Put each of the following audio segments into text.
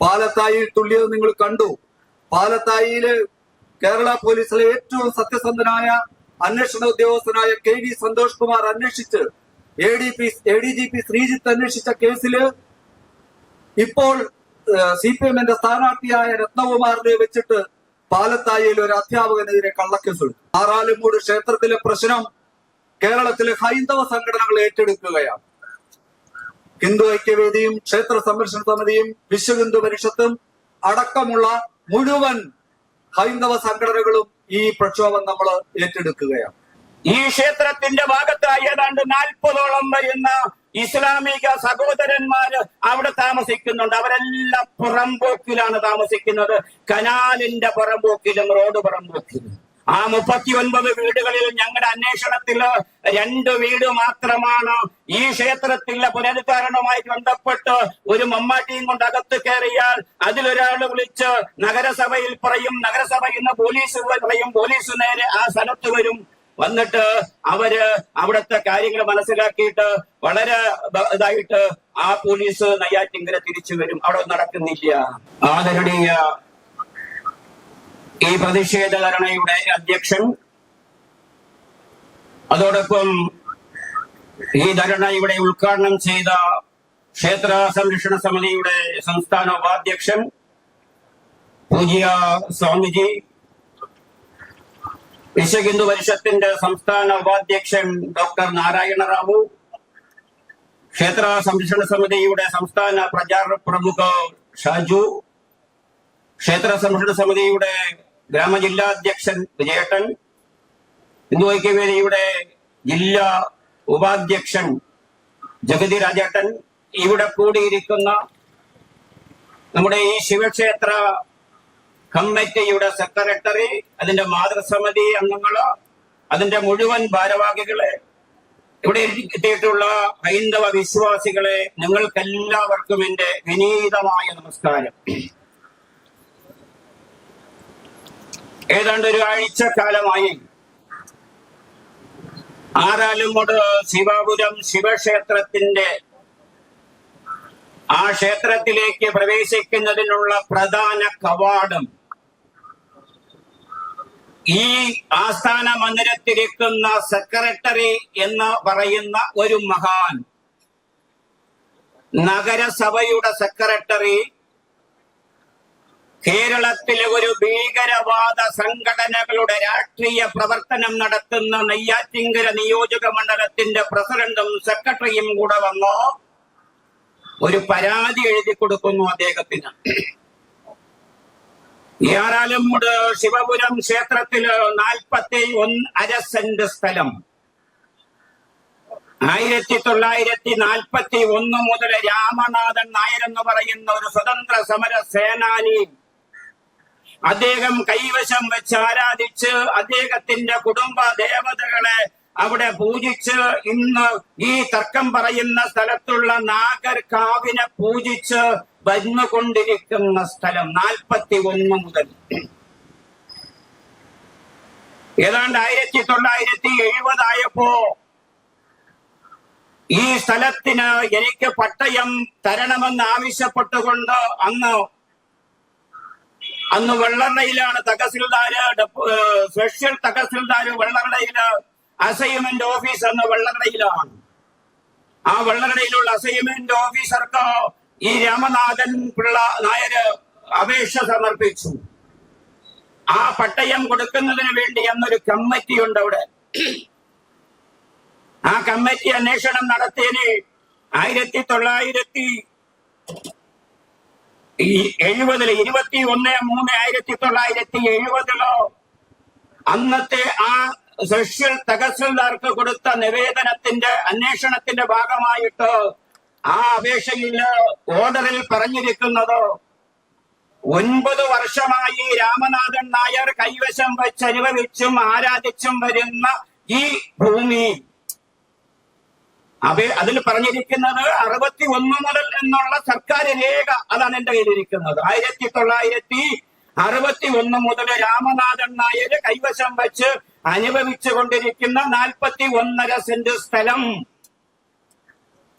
പാലത്തായിൽ തുള്ളിയത് നിങ്ങൾ കണ്ടു. പാലത്തായിയിൽ കേരള പോലീസിലെ ഏറ്റവും സത്യസന്ധനായ അന്വേഷണ ഉദ്യോഗസ്ഥനായ കെ വി സന്തോഷ് കുമാർ അന്വേഷിച്ച് A D P A D G P Sreejith അന്വേഷിച്ച കേസിൽ ഇപ്പോൾ സി പി എമ്മിന്റെ സ്ഥാനാർത്ഥിയായ രത്നകുമാറിനെ വെച്ചിട്ട് പാലത്തായിയിൽ ഒരു അധ്യാപകനെതിരെ കള്ളക്കേസെടുത്തു. ആറാലുമൂട് ക്ഷേത്രത്തിലെ പ്രശ്നം കേരളത്തിലെ ഹൈന്ദവ സംഘടനകൾ ഏറ്റെടുക്കുകയാണ്. ഹിന്ദു ഐക്യവേദിയും ക്ഷേത്ര സംരക്ഷണ സമിതിയും വിശ്വ ഹിന്ദു പരിഷത്തും അടക്കമുള്ള മുഴുവൻ ഹൈന്ദവ സംഘടനകളും ഈ പ്രക്ഷോഭം നമ്മൾ ഏറ്റെടുക്കുകയാണ്. ഈ ക്ഷേത്രത്തിന്റെ ഭാഗത്തായി ഏതാണ്ട് നാൽപ്പതോളം വരുന്ന ഇസ്ലാമിക സഹോദരന്മാര് അവിടെ താമസിക്കുന്നുണ്ട്. അവരെല്ലാം പുറംപോക്കിലാണ് താമസിക്കുന്നത്. കനാലിന്റെ പുറംപോക്കിലും റോഡ് പുറമ്പോക്കിലും ആ മുപ്പത്തി ഒൻപത് വീടുകളിൽ ഞങ്ങളുടെ അന്വേഷണത്തിൽ രണ്ട് വീട് മാത്രമാണ് ഈ ക്ഷേത്രത്തിലെ പുനരുദ്ധാരണവുമായി ബന്ധപ്പെട്ട് ഒരു മമ്മാട്ടിയും കൊണ്ട് അകത്ത് കയറിയാൽ അതിലൊരാൾ വിളിച്ച് നഗരസഭയിൽ പറയും നഗരസഭ ഇന്ന് പോലീസ് പറയും പോലീസ് നേരെ ആ സ്ഥലത്ത് വരും. വന്നിട്ട് അവർ അവിടുത്തെ കാര്യങ്ങൾ മനസ്സിലാക്കിയിട്ട് വളരെ ഇതായിട്ട് ആ പോലീസ് നെയ്യാറ്റിങ്കര തിരിച്ചു വരും. അവിടെ നടക്കുന്നില്ല. ആദരണീയ ഈ പ്രതിഷേധ ധരണയുടെ അധ്യക്ഷൻ. അതോടൊപ്പം ഈ ധരണ ഇവിടെ ഉദ്ഘാടനം ചെയ്ത ക്ഷേത്ര സംരക്ഷണ സമിതിയുടെ സംസ്ഥാന ഉപാധ്യക്ഷൻ പൂജ്യ സ്വാമിജി. വിശ്വഹിന്ദു പരിഷത്തിന്റെ സംസ്ഥാന ഉപാധ്യക്ഷൻ ഡോക്ടർ നാരായണ റാവു ക്ഷേത്ര സംരക്ഷണ സമിതിയുടെ സംസ്ഥാന പ്രചാര പ്രമുഖ ഷാജു. ക്ഷേത്ര സംരക്ഷണ സമിതിയുടെ ഗ്രാമജില്ലാ അധ്യക്ഷൻ വിജയേട്ടൻ ഹിന്ദു ഐക്യവേദിയുടെ ജില്ലാ ഉപാധ്യക്ഷൻ ജഗതി രാജേട്ടൻ ഇവിടെ കൂടിയിരിക്കുന്ന നമ്മുടെ ഈ ശിവക്ഷേത്ര കമ്മിറ്റിയുടെ സെക്രട്ടറി അതിന്റെ മാതൃസമിതി അംഗങ്ങൾ അതിന്റെ മുഴുവൻ ഭാരവാഹികളെ ഇവിടെ എത്തിയിട്ടുള്ള ഹൈന്ദവ വിശ്വാസികളെ നിങ്ങൾക്കെല്ലാവർക്കും എന്റെ വിനീതമായ നമസ്കാരം. ഏതാണ്ട് ഒരു ആഴ്ചക്കാലമായി. ആറാലുമൂട് ശിവപുരം ശിവക്ഷേത്രത്തിന്റെ ആ ക്ഷേത്രത്തിലേക്ക് പ്രവേശിക്കുന്നതിനുള്ള പ്രധാന കവാടം ഈ ആസ്ഥാന മന്ദിരത്തിരിക്കുന്ന സെക്രട്ടറി എന്ന് പറയുന്ന ഒരു മഹാൻ. നഗരസഭയുടെ സെക്രട്ടറി കേരളത്തിലെ ഒരു ഭീകരവാദ സംഘടനകളുടെ രാഷ്ട്രീയ പ്രവർത്തനം നടത്തുന്ന നെയ്യാറ്റിങ്കര നിയോജക മണ്ഡലത്തിന്റെ പ്രസിഡന്റും സെക്രട്ടറിയും കൂടെ വന്നോ. ഒരു പരാതി എഴുതി കൊടുക്കുന്നു അദ്ദേഹത്തിന്. ഏറാലുംമുട് ശിവപുരം ക്ഷേത്രത്തിൽ നാൽപ്പത്തി ഒന്ന് അര സെന്റ് സ്ഥലം. ആയിരത്തി തൊള്ളായിരത്തി നാൽപ്പത്തി ഒന്ന് മുതൽ രാമനാഥൻ നായർ എന്ന് പറയുന്ന ഒരു സ്വതന്ത്ര സമര സേനാനി അദ്ദേഹം കൈവശം വെച്ച് ആരാധിച്ച് അദ്ദേഹത്തിന്റെ കുടുംബ ദേവതകളെ അവിടെ പൂജിച്ച് ഇന്ന് ഈ തർക്കം പറയുന്ന സ്ഥലത്തുള്ള നാഗർ കാവിനെ പൂജിച്ച് വന്നുകൊണ്ടിരിക്കുന്ന സ്ഥലം നാൽപ്പത്തി ഒന്ന് മുതൽ. ഏതാണ്ട് ആയിരത്തി തൊള്ളായിരത്തി എഴുപതായപ്പോ ഈ സ്ഥലത്തിന് എനിക്ക് പട്ടയം തരണമെന്ന് ആവശ്യപ്പെട്ടുകൊണ്ട് അന്ന് അന്ന് വെള്ളറയിലാണ് തഹസിൽദാര് സ്പെഷ്യൽ തഹസിൽദാര് വെള്ളറയിൽ അസൈൻമെന്റ് ഓഫീസ് എന്ന വെള്ളറയിലാണ് ആ വെള്ളറയിലുള്ള അസൈൻമെന്റ് ഓഫീസർക്ക് ഈ രാമനാഥൻ പിള്ള നായര് അപേക്ഷ സമർപ്പിച്ചു. ആ പട്ടയം കൊടുക്കുന്നതിന് വേണ്ടി എന്നൊരു കമ്മിറ്റി ഉണ്ട് അവിടെ. ആ കമ്മിറ്റി അന്വേഷണം നടത്തിയതിന് ആയിരത്തി തൊള്ളായിരത്തി ഈ എഴുപതിൽ ഇരുപത്തി ഒന്ന് മൂന്ന് ആയിരത്തി തൊള്ളായിരത്തി എഴുപതിലോ അന്നത്തെ ആ സെഷ്യൽ തഹസിൽദാർക്ക് കൊടുത്ത നിവേദനത്തിന്റെ അന്വേഷണത്തിന്റെ ഭാഗമായിട്ട് ആ അപേക്ഷയിൽ ഓർഡറിൽ പറഞ്ഞിരിക്കുന്നത് ഒൻപത് വർഷമായി രാമനാഥൻ നായർ കൈവശം വെച്ച് അനുഭവിച്ചും ആരാധിച്ചും വരുന്ന ഈ ഭൂമി അവ അതിൽ പറഞ്ഞിരിക്കുന്നത് അറുപത്തി ഒന്ന് മുതൽ എന്നുള്ള സർക്കാർ രേഖ അതാണ് എന്റെ കയ്യിലിരിക്കുന്നത്. ആയിരത്തി തൊള്ളായിരത്തി അറുപത്തി ഒന്ന് മുതൽ രാമനാഥൻ നായർ കൈവശം വെച്ച് അനുഭവിച്ചു കൊണ്ടിരിക്കുന്ന നാൽപ്പത്തി ഒന്നര സെന്റ് സ്ഥലം.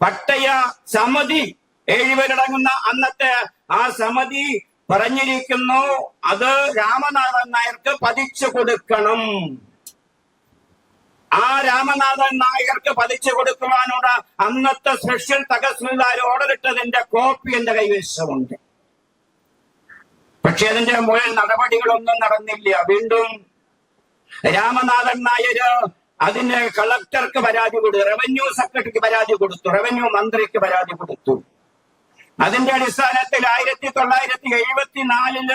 പട്ടയ സമിതി ഏഴുപേരടങ്ങുന്ന അന്നത്തെ ആ സമിതി പറഞ്ഞിരിക്കുന്നു അത് രാമനാഥൻ നായർക്ക് പതിച്ചു കൊടുക്കണം. ആ രാമനാഥൻ നായകർക്ക് പതിച്ചു കൊടുക്കുവാനുള്ള അന്നത്തെ സ്പെഷ്യൽ തഹസിൽദാർ ഓർഡർ ഇട്ടതിന്റെ കോപ്പി എന്റെ കൈവശമുണ്ട് പക്ഷെ അതിന്റെ മുകളിൽ നടപടികളൊന്നും നടന്നില്ല. വീണ്ടും രാമനാഥൻ നായര് അതിന് കളക്ടർക്ക് പരാതി കൊടുത്തു റവന്യൂ സെക്രട്ടറിക്ക് പരാതി കൊടുത്തു റവന്യൂ മന്ത്രിക്ക് പരാതി കൊടുത്തു. അതിന്റെ അടിസ്ഥാനത്തിൽ ആയിരത്തി തൊള്ളായിരത്തി എഴുപത്തിനാലിൽ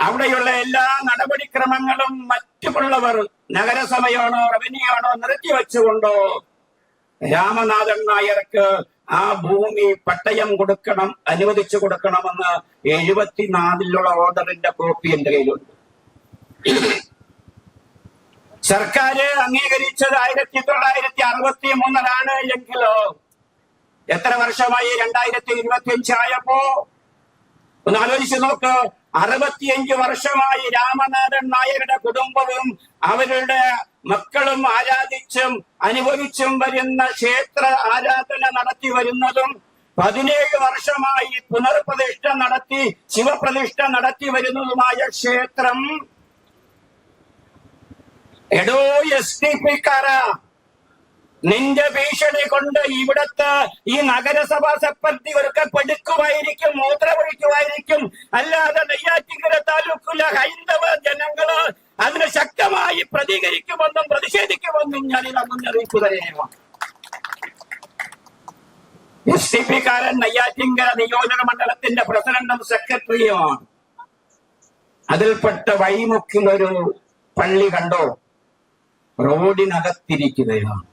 അവിടെയുള്ള എല്ലാ നടപടിക്രമങ്ങളും മറ്റുമുള്ളവർ നഗരസഭയാണോ റവന്യൂ ആണോ നിർത്തിവെച്ചുകൊണ്ടോ രാമനാഥൻ നായർക്ക് ആ ഭൂമി പട്ടയം കൊടുക്കണം അനുവദിച്ചു കൊടുക്കണമെന്ന് എഴുപത്തിനാലിലുള്ള ഓർഡറിന്റെ കോപ്പി എന്റെ കയ്യിലുണ്ട്. സർക്കാർ അംഗീകരിച്ചത് ആയിരത്തി തൊള്ളായിരത്തി അറുപത്തി മൂന്നിലാണ് എങ്കിലോ എത്ര വർഷമായി രണ്ടായിരത്തി ഇരുപത്തി അഞ്ചായപ്പോ ഒന്ന് ആലോചിച്ച് നോക്ക്. അറുപത്തിയഞ്ച് വർഷമായി രാമനാഥൻ നായരുടെ കുടുംബവും അവരുടെ മക്കളും ആരാധിച്ചും അനുഭവിച്ചും വരുന്ന ക്ഷേത്ര ആരാധന നടത്തി വരുന്നതും പതിനേഴ് വർഷമായി പുനർപ്രതിഷ്ഠ നടത്തി ശിവപ്രതിഷ്ഠ നടത്തി വരുന്നതുമായ ക്ഷേത്രം. എടോ എസ് ടി പിക്കാരാ നിന്റെ ഭീഷണി കൊണ്ട് ഇവിടത്തെ ഈ നഗരസഭാ സെപ്പറ്റി ഒരുക്കെ പെടുക്കുമായിരിക്കും മൂത്രമൊഴിക്കുമായിരിക്കും അല്ലാതെ നെയ്യാറ്റിങ്കര താലൂക്കിലെ ഹൈന്ദവ ജനങ്ങൾ അതിന് ശക്തമായി പ്രതികരിക്കുമെന്നും പ്രതിഷേധിക്കുമെന്നും ഞാൻ ഇത് മുന്നറിയിപ്പ് തരുന്നു എസ് ടി പി കാരൻ നെയ്യാറ്റിങ്കര നിയോജക മണ്ഡലത്തിന്റെ പ്രസിഡന്റും സെക്രട്ടറിയുമാണ് അതിൽപ്പെട്ട വഴിമുക്കിലൊരു പള്ളി കണ്ടോ? റോഡിനകത്തിരിക്കുകയാണ്.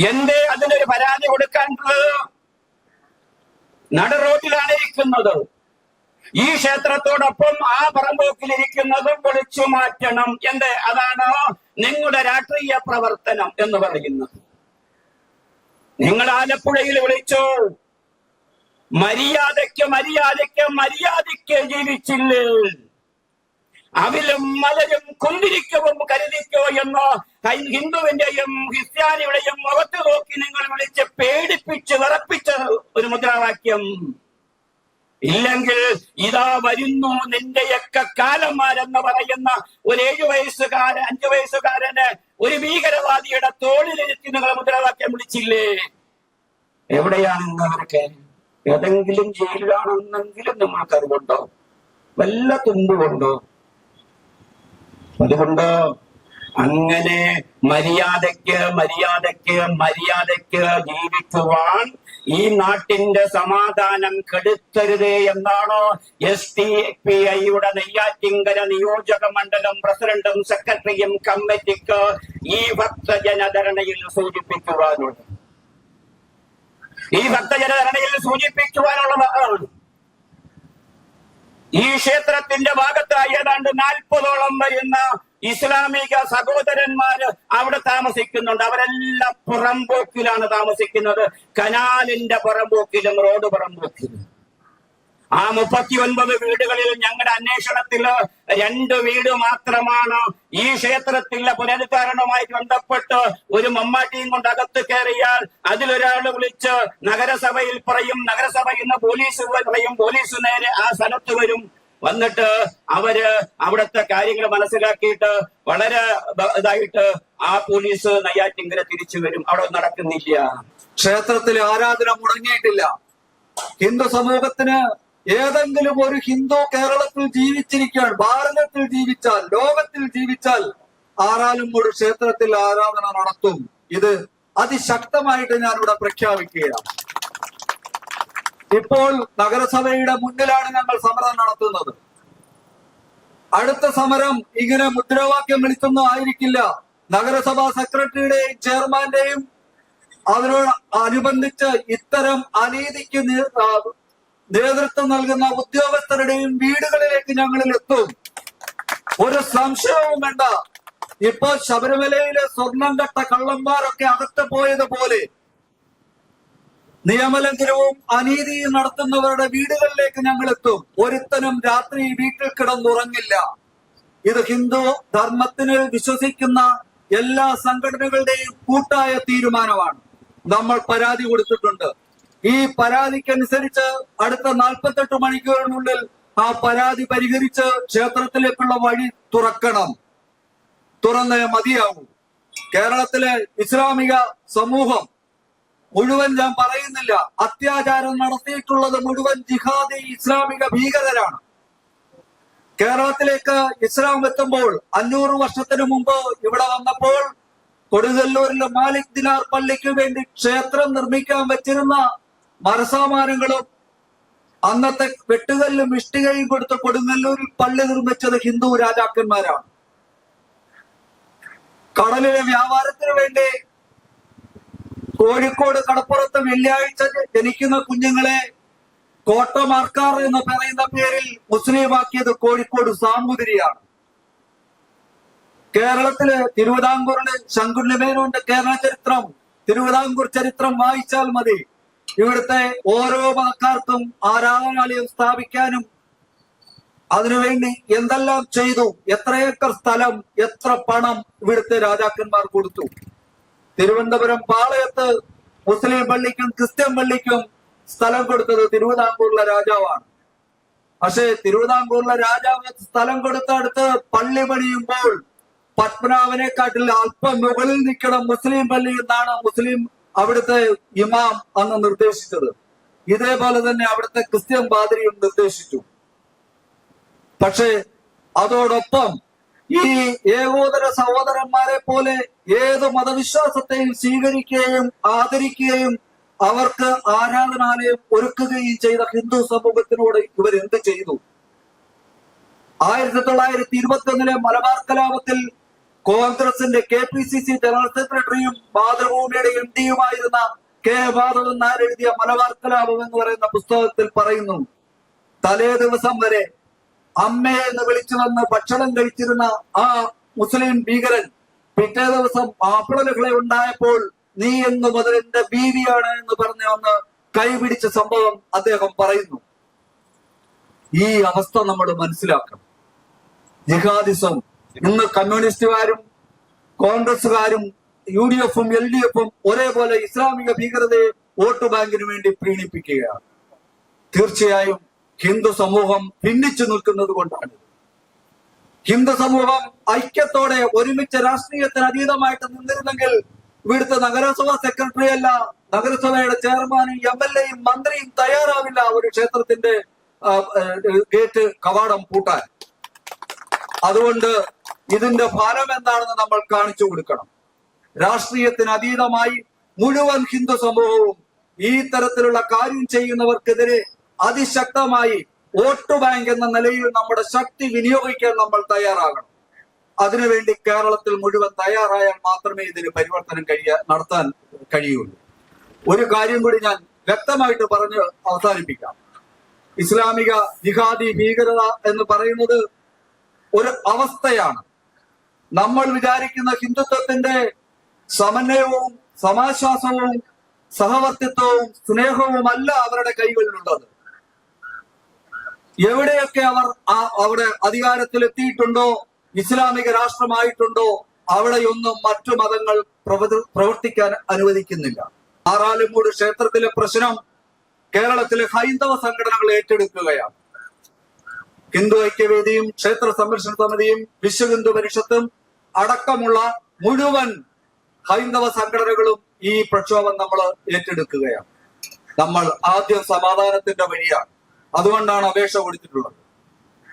എന്തേ അതിനൊരു പരാതി കൊടുക്കാനുള്ളത്? നട റോഡിലാണ് ഇരിക്കുന്നത് ഈ ക്ഷേത്രത്തോടൊപ്പം ആ പറമ്പോക്കിലിരിക്കുന്നതും പൊളിച്ചു മാറ്റണം. എന്ത്? അതാണ് നിങ്ങളുടെ രാഷ്ട്രീയ പ്രവർത്തനം എന്ന് പറയുന്നത്. നിങ്ങൾ ആലപ്പുഴയിൽ വിളിച്ചു. മര്യാദയ്ക്ക് മര്യാദയ്ക്ക് മര്യാദയ്ക്ക് ജീവിച്ചില്ലേ? അവിലും മലരും കുന്തിരിക്കവും കരുതിക്കോ എന്ന് ഹിന്ദുവിന്റെയും ക്രിസ്ത്യാനിയുടെയും മുഖത്ത് നോക്കി നിങ്ങൾ വിളിച്ച് പേടിപ്പിച്ച് വിറപ്പിച്ച ഒരു മുദ്രാവാക്യം. ഇല്ലെങ്കിൽ ഇതാ വരുന്നു നിന്റെയൊക്കെ കാലന്മാരെന്ന് പറയുന്ന ഒരു ഏഴു വയസ്സുകാരൻ അഞ്ചു വയസ്സുകാരന് ഒരു ഭീകരവാദിയുടെ തോളിലിരുത്തി നിങ്ങൾ മുദ്രാവാക്യം വിളിച്ചില്ലേ? എവിടെയാണ് നിങ്ങളൊക്കെ ഏതെങ്കിലും ജയിലിലാണെന്നെങ്കിലും നമ്മൾക്ക് അറിവുണ്ടോ വല്ല തുമ്പുകൊണ്ടോ അതുകൊണ്ട്? അങ്ങനെ മര്യാദയ്ക്ക് മര്യാദയ്ക്ക് മര്യാദയ്ക്ക് ജീവിക്കുവാൻ ഈ നാട്ടിന്റെ സമാധാനം കെടുത്തരുതേ എന്നാണോ എസ് ടി പി ഐയുടെ നെയ്യാറ്റിങ്കര നിയോജക മണ്ഡലം പ്രസിഡന്റും സെക്രട്ടറിയും കമ്മിറ്റിക്ക് ഈ ഭക്തജനധരണയിൽ സൂചിപ്പിക്കുവാനുള്ളത്. ഈ ഭക്തജനധരണയിൽ സൂചിപ്പിക്കുവാനുള്ളതാണ് ഈ ക്ഷേത്രത്തിന്റെ ഭാഗത്തായി ഏതാണ്ട് നാൽപ്പതോളം വരുന്ന ഇസ്ലാമിക സഹോദരന്മാര് അവിടെ താമസിക്കുന്നുണ്ട്. അവരെല്ലാം പുറംപോക്കിലാണ് താമസിക്കുന്നത്. കനാലിന്റെ പുറംപോക്കിലും റോഡ് പുറമ്പോക്കിലും ആ മുപ്പത്തി ഒൻപത് വീടുകളിൽ ഞങ്ങളുടെ അന്വേഷണത്തിൽ രണ്ട് വീട് മാത്രമാണ് ഈ ക്ഷേത്രത്തിലെ പുനരുദ്ധാരണവുമായി ബന്ധപ്പെട്ട് ഒരു മമ്മാട്ടിയും കൊണ്ട് അകത്ത് കയറിയാൽ അതിലൊരാൾ വിളിച്ച് നഗരസഭയിൽ പറയും നഗരസഭയിൽ നിന്ന് പോലീസ് പറയും പോലീസ് നേരെ ആ സ്ഥലത്ത് വരും. വന്നിട്ട് അവർ അവിടുത്തെ കാര്യങ്ങൾ മനസ്സിലാക്കിയിട്ട് വളരെ ഇതായിട്ട് ആ പോലീസ് നെയ്യാറ്റിങ്കര തിരിച്ചു വരും. അവിടെ നടക്കുന്നില്ല. ക്ഷേത്രത്തിൽ ആരാധന മുടങ്ങിയിട്ടില്ല. ഹിന്ദു സമൂഹത്തിന് ഏതെങ്കിലും ഒരു ഹിന്ദു കേരളത്തിൽ ജീവിച്ചിരിക്കാൻ ഭാരതത്തിൽ ജീവിച്ചാൽ ലോകത്തിൽ ജീവിച്ചാൽ ആരാലും ഒരു ക്ഷേത്രത്തിൽ ആരാധന നടത്തും. ഇത് അതിശക്തമായിട്ട് ഞാനിവിടെ പ്രഖ്യാപിക്കുകയാണ്. ഇപ്പോൾ നഗരസഭയുടെ മുന്നിലാണ് ഞങ്ങൾ സമരം നടത്തുന്നത്. അടുത്ത സമരം ഇങ്ങനെ മുദ്രാവാക്യം വിളിച്ചൊന്നും ആയിരിക്കില്ല. നഗരസഭാ സെക്രട്ടറിയുടെയും ചെയർമാന്റെയും അതിനോട് അനുബന്ധിച്ച് ഇത്തരം അനീതിക്ക് നേതൃത്വം നൽകുന്ന ഉദ്യോഗസ്ഥരുടെയും വീടുകളിലേക്ക് ഞങ്ങളിൽ എത്തും. ഒരു സംശയവും വേണ്ട. ഇപ്പൊ ശബരിമലയിലെ സ്വർണം കട്ട കള്ളന്മാരൊക്കെ അകത്ത് പോയതുപോലെ നിയമലംഘനവും അനീതിയും നടത്തുന്നവരുടെ വീടുകളിലേക്ക് ഞങ്ങൾ എത്തും. ഒരുത്തനും രാത്രി വീട്ടിൽ കിടന്നുറങ്ങില്ല. ഇത് ഹിന്ദു ധർമ്മത്തിന് വിശ്വസിക്കുന്ന എല്ലാ സംഘടനകളുടെയും കൂട്ടായ തീരുമാനമാണ്. നമ്മൾ പരാതി കൊടുത്തിട്ടുണ്ട്. ഈ പരാതിക്കനുസരിച്ച് അടുത്ത നാൽപ്പത്തെട്ട് മണിക്കൂറിനുള്ളിൽ ആ പരാതി പരിഹരിച്ച് ക്ഷേത്രത്തിലേക്കുള്ള വഴി തുറക്കണം. തുറന്നേ മതിയാവൂ. കേരളത്തിലെ ഇസ്ലാമിക സമൂഹം മുഴുവൻ ഞാൻ പറയുന്നില്ല. അത്യാചാരം നടത്തിയിട്ടുള്ളത് മുഴുവൻ ജിഹാദി ഇസ്ലാമിക ഭീകരരാണ്. കേരളത്തിലേക്ക് ഇസ്ലാം എത്തുമ്പോൾ അഞ്ഞൂറ് വർഷത്തിനു മുമ്പ് ഇവിടെ വന്നപ്പോൾ കൊടുങ്ങല്ലൂരിലെ മാലിക് ദിനാർ പള്ളിക്ക് വേണ്ടി ക്ഷേത്രം നിർമ്മിക്കാൻ വെച്ചിരുന്ന മരസാമാനങ്ങളും അന്നത്തെ വെട്ടുകല്ലും ഇഷ്ടികയും കൊടുത്ത് കൊടുങ്ങല്ലൂരിൽ പള്ളി നിർമ്മിച്ചത് ഹിന്ദു രാജാക്കന്മാരാണ്. കടലിലെ വ്യാപാരത്തിന് വേണ്ടി കോഴിക്കോട് കടപ്പുറത്ത് വെള്ളിയാഴ്ച ജനിക്കുന്ന കുഞ്ഞുങ്ങളെ കോട്ടമാർക്കാർ എന്ന് പറയുന്ന പേരിൽ മുസ്ലിമാക്കിയത് കോഴിക്കോട് സാമൂതിരിയാണ്. കേരളത്തിലെ തിരുവിതാംകൂറിൽ ശങ്കുണ്ണിമേനോന്റെ കേരള ചരിത്രം തിരുവിതാംകൂർ ചരിത്രം വായിച്ചാൽ മതി. ഇവിടുത്തെ ഓരോ മതക്കാർക്കും ആരാധനാലയം സ്ഥാപിക്കാനും അതിനുവേണ്ടി എന്തെല്ലാം ചെയ്തു? എത്ര ഏക്കർ സ്ഥലം? എത്ര പണം ഇവിടുത്തെ രാജാക്കന്മാർ കൊടുത്തു? തിരുവനന്തപുരം പാളയത്ത് മുസ്ലിം പള്ളിക്കും ക്രിസ്ത്യൻ പള്ളിക്കും സ്ഥലം കൊടുത്തത് തിരുവിതാംകൂറിലെ രാജാവാണ്. പക്ഷേ തിരുവിതാംകൂറിലെ രാജാവ് സ്ഥലം കൊടുത്തടുത്ത് പള്ളി പണിയുമ്പോൾ പത്മനാഭനെക്കാട്ടിൽ അല്പം മുകളിൽ നിൽക്കണം മുസ്ലിം പള്ളി എന്നാണ് മുസ്ലിം അവിടുത്തെ ഇമാം അന്ന് നിർദ്ദേശിച്ചത്. ഇതേപോലെ തന്നെ അവിടുത്തെ ക്രിസ്ത്യൻ പാതിരിയും നിർദ്ദേശിച്ചു. പക്ഷേ അതോടൊപ്പം ഈ ഏകോദര സഹോദരന്മാരെ പോലെ ഏത് മതവിശ്വാസത്തെയും സ്വീകരിക്കുകയും ആദരിക്കുകയും അവർക്ക് ആരാധനാലയം ഒരുക്കുകയും ചെയ്ത ഹിന്ദു സമൂഹത്തിനോട് ഇവർ എന്ത് ചെയ്തു? ആയിരത്തി തൊള്ളായിരത്തി ഇരുപത്തി ഒന്നിലെ മലബാർ കലാപത്തിൽ കോൺഗ്രസിന്റെ K P C C general സെക്രട്ടറിയും മാതൃഭൂമിയുടെ എം ഡിയുമായിരുന്ന കെ മാധവൻ എഴുതിയ മലബാർ കലാപം എന്ന് പറയുന്ന പുസ്തകത്തിൽ പറയുന്നു തലേ ദിവസം വരെ അമ്മയെ എന്ന് വിളിച്ചു വന്ന് ഭക്ഷണം കഴിച്ചിരുന്ന ആ മുസ്ലിം ഭീകരൻ പിറ്റേ ദിവസം ആപ്പിളലുകളെ ഉണ്ടായപ്പോൾ നീ എന്ന് മുതൽ എന്റെ ബീവിയാണ് എന്ന് പറഞ്ഞ് ഒന്ന് കൈപിടിച്ച സംഭവം അദ്ദേഹം പറയുന്നു. ഈ അവസ്ഥ നമ്മൾ മനസ്സിലാക്കണം. ജിഹാദിസം ഇന്ന് കമ്മ്യൂണിസ്റ്റുകാരും കോൺഗ്രസുകാരും യു ഡി എഫും എൽ ഡി എഫും ഒരേപോലെ ഇസ്ലാമിക ഭീകരതയെ വോട്ട് ബാങ്കിന് വേണ്ടി പ്രീണിപ്പിക്കുകയാണ് തീർച്ചയായും ഹിന്ദു സമൂഹം ഭിന്നിച്ചു നിൽക്കുന്നത് കൊണ്ടാണ്. ഹിന്ദു സമൂഹം ഐക്യത്തോടെ ഒരുമിച്ച് രാഷ്ട്രീയത്തിന് അതീതമായിട്ട് നിന്നിരുന്നെങ്കിൽ ഇവിടുത്തെ നഗരസഭാ സെക്രട്ടറി അല്ല നഗരസഭയുടെ ചെയർമാനും എം എൽ എയും മന്ത്രിയും തയ്യാറാവില്ല ഒരു ക്ഷേത്രത്തിന്റെ ഗേറ്റ് കവാടം പൂട്ടാൻ. അതുകൊണ്ട് ഇതിന്റെ ഫലം എന്താണെന്ന് നമ്മൾ കാണിച്ചു കൊടുക്കണം. രാഷ്ട്രീയത്തിന് അതീതമായി മുഴുവൻ ഹിന്ദു സമൂഹവും ഈ തരത്തിലുള്ള കാര്യം ചെയ്യുന്നവർക്കെതിരെ അതിശക്തമായി വോട്ട് ബാങ്ക് എന്ന നിലയിൽ നമ്മുടെ ശക്തി വിനിയോഗിക്കാൻ നമ്മൾ തയ്യാറാകണം. അതിനുവേണ്ടി കേരളത്തിൽ മുഴുവൻ തയ്യാറായാൽ മാത്രമേ ഇതിന് പരിവർത്തനം കഴിയാ നടത്താൻ കഴിയുള്ളൂ. ഒരു കാര്യം കൂടി ഞാൻ വ്യക്തമായിട്ട് പറഞ്ഞ് അവസാനിപ്പിക്കാം. ഇസ്ലാമിക ജിഹാദി ഭീകരത എന്ന് പറയുന്നത് ഒരു അവസ്ഥയാണ്. നമ്മൾ വിചാരിക്കുന്ന ഹിന്ദുത്വത്തിന്റെ സമന്വയവും സമാശ്വാസവും സഹവർത്തിത്വവും സ്നേഹവും അല്ല അവരുടെ കൈകളിലുള്ളത്. എവിടെയൊക്കെ അവർ അവിടെ അധികാരത്തിലെത്തിയിട്ടുണ്ടോ ഇസ്ലാമിക രാഷ്ട്രമായിട്ടുണ്ടോ അവിടെയൊന്നും മറ്റു മതങ്ങൾ പ്രവർ- പ്രവർത്തിക്കാൻ അനുവദിക്കുന്നില്ല. ആറാലുമൂട് ക്ഷേത്രത്തിലെ പ്രശ്നം കേരളത്തിലെ ഹൈന്ദവ സംഘടനകൾ ഏറ്റെടുക്കുകയാണ്. ഹിന്ദു ഐക്യവേദിയും ക്ഷേത്ര സംരക്ഷണ സമിതിയും വിശ്വ ഹിന്ദു പരിഷത്തും അടക്കമുള്ള മുഴുവൻ ഹൈന്ദവ സംഘടനകളും ഈ പ്രക്ഷോഭം നമ്മൾ ഏറ്റെടുക്കുകയാണ്. നമ്മൾ ആദ്യം സമാധാനത്തിന്റെ വഴിയാണ്. അതുകൊണ്ടാണ് അപേക്ഷ കൊടുത്തിട്ടുള്ളത്.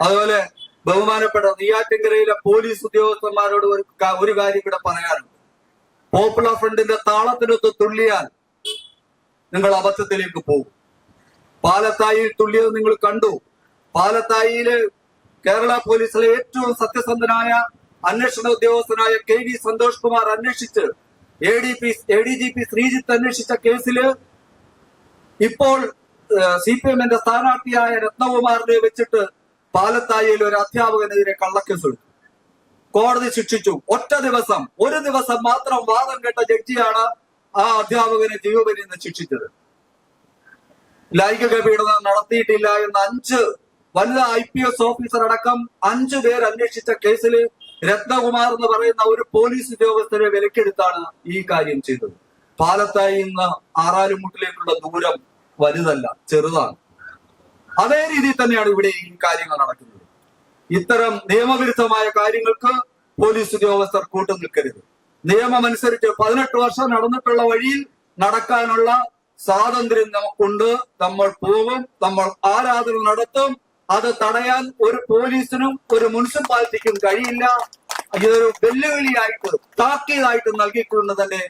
അതുപോലെ ബഹുമാനപ്പെട്ട നെയ്യാറ്റിൻകരയിലെ പോലീസ് ഉദ്യോഗസ്ഥന്മാരോട് ഒരു ഒരു കാര്യം കൂടെ പറയാനുണ്ട്. പോപ്പുലർ ഫ്രണ്ടിന്റെ താളത്തിനൊത്ത് തുള്ളിയാൽ നിങ്ങൾ അബദ്ധത്തിലേക്ക് പോകും. പാലത്തായി തുള്ളിയത് നിങ്ങൾ കണ്ടു. പാലത്തായിയിൽ കേരള പോലീസിലെ ഏറ്റവും സത്യസന്ധനായ അന്വേഷണ ഉദ്യോഗസ്ഥനായ കെ വി സന്തോഷ് കുമാർ അന്വേഷിച്ച് A D P A D G P Sreejith അന്വേഷിച്ച കേസിൽ ഇപ്പോൾ സി പി എമ്മിന്റെ സ്ഥാനാർത്ഥിയായ രത്നകുമാറിനെ വെച്ചിട്ട് പാലത്തായിയിൽ ഒരു അധ്യാപകനെതിരെ കള്ളക്കേസെടുത്തു കോടതി ശിക്ഷിച്ചു. ഒറ്റ ദിവസം ഒരു ദിവസം മാത്രം വാദം കേട്ട ജഡ്ജിയാണ് ആ അധ്യാപകനെ ജീവപര്യന്തം ശിക്ഷിച്ചത്. ലൈംഗിക പീഡനം നടത്തിയിട്ടില്ല എന്ന അഞ്ച് വനിതാ ഐ പി എസ് ഓഫീസർ അടക്കം അഞ്ചു പേർ അന്വേഷിച്ച കേസിൽ രത്നകുമാർ എന്ന് പറയുന്ന ഒരു പോലീസ് ഉദ്യോഗസ്ഥരെ വിലക്കെടുത്താണ് ഈ കാര്യം ചെയ്തത്. പാലത്തായി ഇന്ന് ആറാലുമുട്ടിലേക്കുള്ള ദൂരം വലുതല്ല ചെറുതാണ്. അതേ രീതിയിൽ തന്നെയാണ് ഇവിടെ ഈ കാര്യങ്ങൾ നടക്കുന്നത്. ഇത്തരം നിയമവിരുദ്ധമായ കാര്യങ്ങൾക്ക് പോലീസ് ഉദ്യോഗസ്ഥർ കൂട്ടു നിൽക്കരുത്. നിയമം അനുസരിച്ച് പതിനെട്ട് വർഷം നടന്നിട്ടുള്ള വഴിയിൽ നടക്കാനുള്ള സ്വാതന്ത്ര്യം നമുക്കുണ്ട്. നമ്മൾ പോകും നമ്മൾ ആരാധന നടത്തും അത് തടയാൻ ഒരു പോലീസിനും ഒരു മുനിസിപ്പാലിറ്റിക്കും കഴിയില്ല. ഇതൊരു വെല്ലുവിളിയായിട്ട് താക്കീതായിട്ട് നൽകിക്കൊണ്ട് തന്നെ